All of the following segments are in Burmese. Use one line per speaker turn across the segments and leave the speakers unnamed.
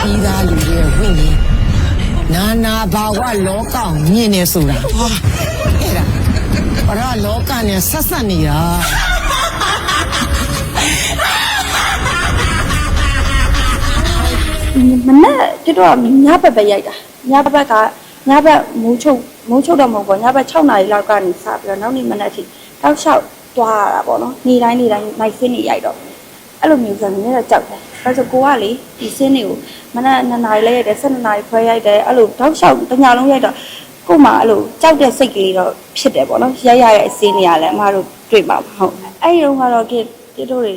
ပြီးသားလူတွေရဲ့ဝိညာဉ်နာနာဘာဝလောကကိုမြင်နေဆိုတာဟာအဲ့ဒါဘာရလောကနဲ့ဆက်ဆက်နေတာ
မနဲ့ကျွတ်တော့ညဘက်ပဲရိုက်တာညဘက်ကညဘက်မိုးချုပ်မိုးချုပ်တော့မဟုတ်ဘူးညဘက်6နာရီလောက်ကနေစပြီးတော့နောက်နေ့မနေ့အထိတောက်လျှောက်သွားရတာပေါ့နော်နေ့တိုင်းနေ့တိုင်းနိုင်စင်းနေရိုက်တော့ အဲ့လိုမျိုးဆိုရင်လည်းကြောက်တယ်ဒါဆိုကိုကလေဒီစင်းတွေကိုမနေ့2နာရီလဲရိုက်တယ်7နာရီခွဲရိုက်တယ်အဲ့လိုတောက်လျှောက်တညလုံးရိုက်တော့ကို့မှာအဲ့လိုကြောက်တဲ့စိတ်ကလေးတော့ဖြစ်တယ်ပေါ့နော်ရိုက်ရတဲ့အစင်းတွေကလည်းအမတို့တွေ့ပါမှာဟုတ်အဲ့ဒီတော့ကတော့ကတိတို့တွေ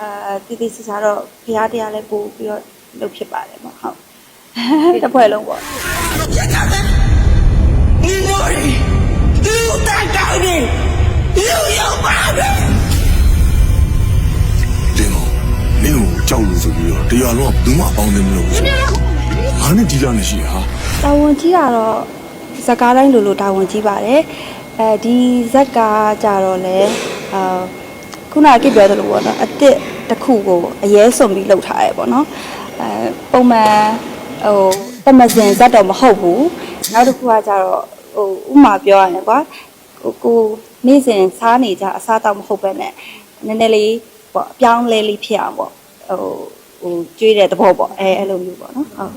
အာတီတီစစားတော့ဘုရားတရားလည်းပို့ပြီးတော့လုပ်ဖြစ်ပါတယ်ပေါ့ဟုတ်တစ်ဖွဲ့လုံးပေါ့
ကိုကြောက်လို့ဆိုပြီးတော့တရားလုံးကဘူးမှပေါင်းတယ်မလို့ဘူးငါနဲ့ဒီလာနေရှိဟာ
တာဝန်ကြီးတာတော့ဇက်ကားတိုင်းလိုလိုတာဝန်ကြီးပါတယ်အဲဒီဇက်ကကြတော့လေအာခုနကပြောသလိုပေါ့နော်အစ်စ်တစ်ခုကိုအရေးစုံပြီးလှုပ်ထားရဲပေါ့နော်အဲပုံမှန်ဟိုတမစင်ဇက်တော့မဟုတ်ဘူးနောက်တစ်ခုကကြတော့ဟိုဥမာပြောရရင်ကွာကိုကိုနေ့စဉ်စားနေကြအစားတော့မဟုတ်ပဲနဲ့နည်းနည်းလေးပေါ့အပြောင်းလဲလေးဖြစ်အောင်ပေါ့ ဟိုဟိုကျွေးတဲ့သဘောပေါ့အဲအဲ့လိုမျိုးပေါ့နော်ဟုတ်